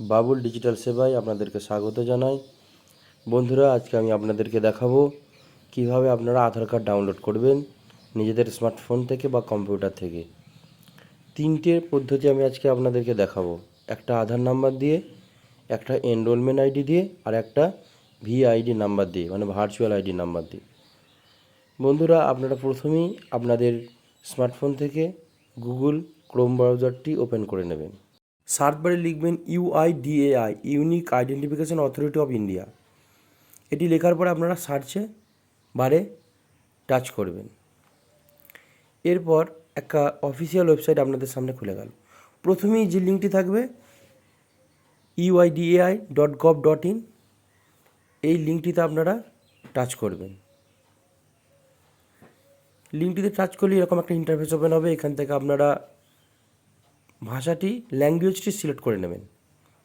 Babul digital সেবায় আপনাদেরকে স্বাগত জানাই। বন্ধুরা, আজকে আমি আপনাদেরকে দেখাবো কীভাবে আপনারা আধার কার্ড ডাউনলোড করবেন নিজেদের স্মার্টফোন থেকে বা কম্পিউটার থেকে। তিনটে পদ্ধতি আমি আজকে আপনাদেরকে দেখাবো। একটা আধার নাম্বার দিয়ে, একটা এনরোলমেন্ট আইডি দিয়ে, আর একটা ভিআইডি নাম্বার দিয়ে মানে ভার্চুয়াল আইডি নাম্বার দিয়ে। বন্ধুরা, আপনারা প্রথমেই আপনাদের স্মার্টফোন থেকে গুগল ক্রোম ব্রাউজারটি ওপেন করে নেবেন। সার্চ বারে লিখবেন UIDAI unique identification authority of India এটি লেখার পরে আপনারা সার্চে বারে টাচ করবেন। এরপর একটা অফিসিয়াল ওয়েবসাইট আপনাদের সামনে খুলে গেল। প্রথমেই যে লিঙ্কটি থাকবে UIDAI dot gov dot in, এই লিঙ্কটিতে আপনারা টাচ করবেন। লিঙ্কটিতে টাচ করলে এরকম একটা ইন্টারফেস ওপেন হবে, এখান থেকে আপনারা ভাষাটি ল্যাঙ্গুয়েজটি সিলেক্ট করে নেবেন,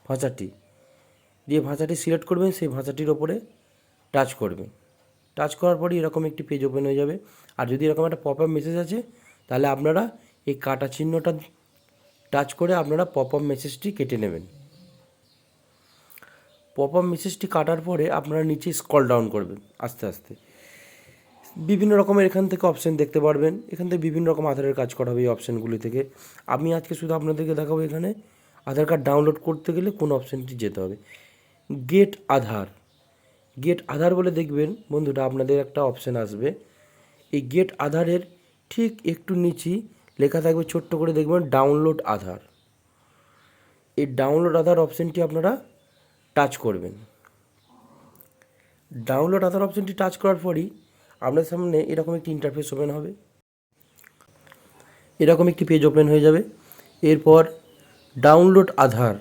ভাষাটি। দিয়ে ভাষাটি সিলেক্ট করবেন, সেই ভাষাটির ওপরে টাচ করবেন। টাচ করার পরই এরকম একটি পেজ ওপেন হয়ে যাবে। আর যদি এরকম একটা পপ আপ মেসেজ আছে, তাহলে আপনারা এই কাটা চিহ্নটা টাচ করে আপনারা পপ আপ মেসেজটি কেটে নেবেন। পপ আপ মেসেজটি কাটার পরে আপনারা নিচে স্ক্রল ডাউন করবেন, আস্তে আস্তে। বিভিন্ন রকমের এখান থেকে অপশান দেখতে পারবেন। এখান থেকে বিভিন্ন রকম আধারের কাজ করা হবে এই অপশানগুলি থেকে। আমি আজকে শুধু আপনাদেরকে দেখাবো এখানে আধার কার্ড ডাউনলোড করতে গেলে কোন অপশানটি যেতে হবে। গেট আধার গেট আধার বলে দেখবেন, বন্ধুরা আপনাদের একটা অপশান আসবে। এই গেট আধারের ঠিক একটু নিচেই লেখা থাকবে ছোট্ট করে দেখবেন ডাউনলোড আধার এই ডাউনলোড আধার অপশানটি আপনারা টাচ করবেন। ডাউনলোড আধার অপশানটি টাচ করার পরই আপনার সামনে এরকম একটি ইন্টারফেস ওপেন হবে। এরকম একটি পেজ ওপেন হয়ে যাবে। এরপর ডাউনলোড আধার,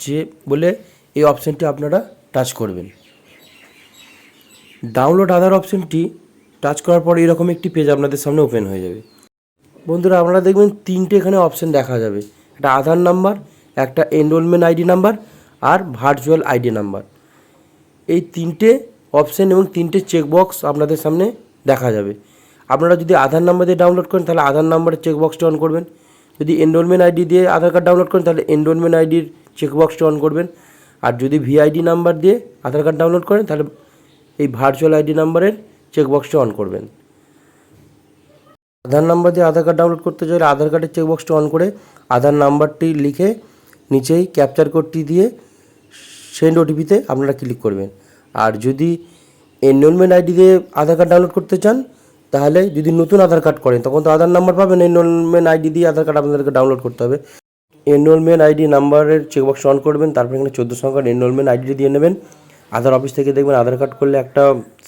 যে বলে এই অপশানটি আপনারা টাচ করবেন। ডাউনলোড আধার অপশানটি টাচ করার পর এরকম একটি পেজ আপনাদের সামনে ওপেন হয়ে যাবে। বন্ধুরা, আপনারা দেখবেন তিনটে এখানে অপশান দেখা যাবে। একটা আধার নাম্বার একটা এনরোলমেন্ট আইডি নাম্বার আর ভার্চুয়াল আইডি নাম্বার এই তিনটে অপশান এবং তিনটে চেকবক্স আপনাদের সামনে দেখা যাবে। আপনারা যদি আধার নাম্বার দিয়ে ডাউনলোড করেন, তাহলে আধার নাম্বারের চেকবক্সটি অন করবেন। যদি এনরোলমেন্ট আইডি দিয়ে আধার কার্ড ডাউনলোড করেন, তাহলে এনরোলমেন্ট আইডির চেকবক্সটি অন করবেন। আর যদি ভিআইডি নাম্বার দিয়ে আধার কার্ড ডাউনলোড করেন, তাহলে এই ভার্চুয়াল আইডি নাম্বারের চেকবক্সটি অন করবেন। আধার নাম্বার দিয়ে আধার কার্ড ডাউনলোড করতে চাইলে আধার কার্ডের চেকবক্সটি অন করে আধার নাম্বারটি লিখে নিচেই ক্যাপচার কোডটি দিয়ে সেন্ড ওটিপিতে আপনারা ক্লিক করবেন। আর যদি এনরোলমেন্ট আইডি দিয়ে আধার কার্ড ডাউনলোড করতে চান, তাহলে যদি নতুন আধার কার্ড করেন, তখন তো আধার নাম্বার পাবেন এনরোলমেন্ট আইডি দিয়ে আধার কার্ড আপনাদেরকে ডাউনলোড করতে হবে। এনরোলমেন্ট আইডি নাম্বারের চেকবক্স অন করবেন, তারপর এখানে চোদ্দ সংখ্যার এনরোলমেন্ট আইডি দিয়ে নেবেন। আধার অফিস থেকে দেখবেন আধার কার্ড করলে একটা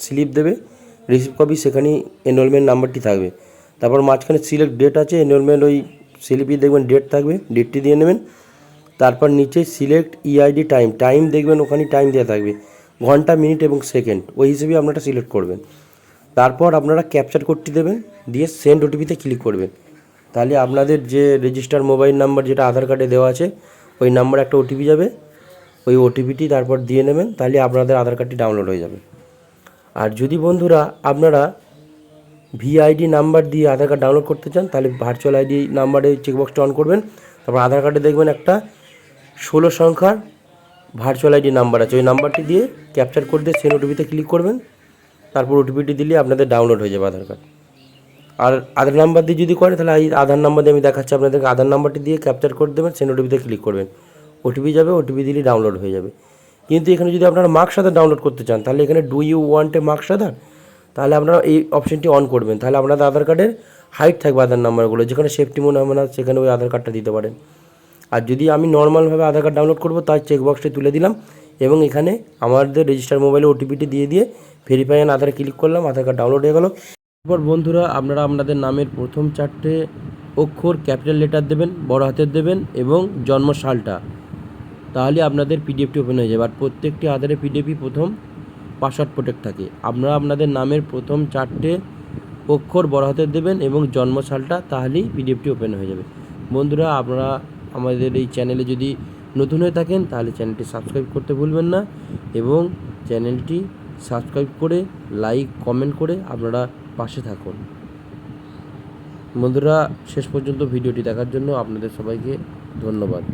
স্লিপ দেবে রিসিভ কপি সেখানেই এনরোলমেন্ট নাম্বারটি থাকবে। তারপর মাঝখানে সিলেক্ট ডেট আছে এনরোলমেন্ট ওই স্লিপে দেখবেন ডেট থাকবে ডেটটি দিয়ে নেবেন। তারপর নিচে সিলেক্ট ইআইডি টাইম টাইম দেখবেন ওখানে টাইম দেওয়া থাকবে। ঘণ্টা, মিনিট এবং সেকেন্ড, ওই হিসেবে আপনারা সিলেক্ট করবেন। তারপর আপনারা ক্যাপচার কোডটি দেবেন, দিয়ে সেন্ড ওটিপিতে ক্লিক করবেন। তাহলে আপনাদের যে রেজিস্টার মোবাইল নাম্বার যেটা আধার কার্ডে দেওয়া আছে, ওই নাম্বারে একটা ওটিপি যাবে। ওই ওটিপিটি তারপর দিয়ে নেবেন, তাহলে আপনাদের আধার কার্ডটি ডাউনলোড হয়ে যাবে। আর যদি বন্ধুরা আপনারা ভিআইডি নাম্বার দিয়ে আধার কার্ড ডাউনলোড করতে চান, তাহলে ভার্চুয়াল আইডি নাম্বারে চেকবক্সটা অন করবেন। তারপর আধার কার্ডে দেখবেন একটা ষোলো সংখ্যার ভার্চুয়াল আইডি নাম্বার আছে। ওই নাম্বারটি দিয়ে ক্যাপচার করে দিয়ে সেন ওটিপিতে ক্লিক করবেন। তারপর ওটিপিটি দিলে আপনাদের ডাউনলোড হয়ে যাবে আধার কার্ড আর আধার নাম্বার দিয়ে যদি করেন, তাহলে এই আধার নাম্বার দিয়ে আমি দেখাচ্ছি আপনাদেরকে। আধার নাম্বারটি দিয়ে ক্যাপচার করে দেবেন সেন ওটিপিতে ক্লিক করবেন। ওটিপি যাবে ওটিপি দিলে ডাউনলোড হয়ে যাবে। কিন্তু এখানে যদি আপনারা মার্কস আধার ডাউনলোড করতে চান, তাহলে এখানে do you want a masked Aadhaar? তাহলে আপনারা এই অপশনটি অন করবেন। তাহলে আপনাদের আধার কার্ডের হাইট থাকবে আধার নাম্বারগুলো যেখানে সেফটি মনে হবে না সেখানে ওই আধার কার্ডটা দিতে পারেন। আর যদি আমি নর্মালভাবে আধার কার্ড ডাউনলোড করব, তার চেকবক্সটি তুলে দিলাম এবং এখানে আমাদের রেজিস্টার মোবাইলে ওটিপিটি দিয়ে দিয়ে ভেরিফাই অ্যান্ড আধারে ক্লিক করলাম, আধার কার্ড ডাউনলোড হয়ে গেল। এরপর বন্ধুরা আপনারা আপনাদের নামের প্রথম চারটে অক্ষর ক্যাপিটাল লেটার দেবেন, বড় হাতের দেবেন এবং জন্ম সালটা। তাহলে আপনাদের পিডিএফটি ওপেন হয়ে যাবে। আর প্রত্যেকটি আধারে পিডিএফই প্রথম পাসওয়ার্ড প্রোটেক্ট থাকে। আপনারা আপনাদের নামের প্রথম চারটে অক্ষর বড় হাতের দেবেন এবং জন্ম সালটা, তাহলেই পিডিএফটি ওপেন হয়ে যাবে। বন্ধুরা, আপনারা আমাদের এই চ্যানেলে যদি নতুন হয়ে থাকেন, তাহলে চ্যানেলটি সাবস্ক্রাইব করতে ভুলবেন না এবং চ্যানেলটি সাবস্ক্রাইব করে, লাইক, কমেন্ট করে আপনারা পাশে থাকুন। বন্ধুরা, শেষ পর্যন্ত ভিডিওটি দেখার জন্য আপনাদের সবাইকে ধন্যবাদ।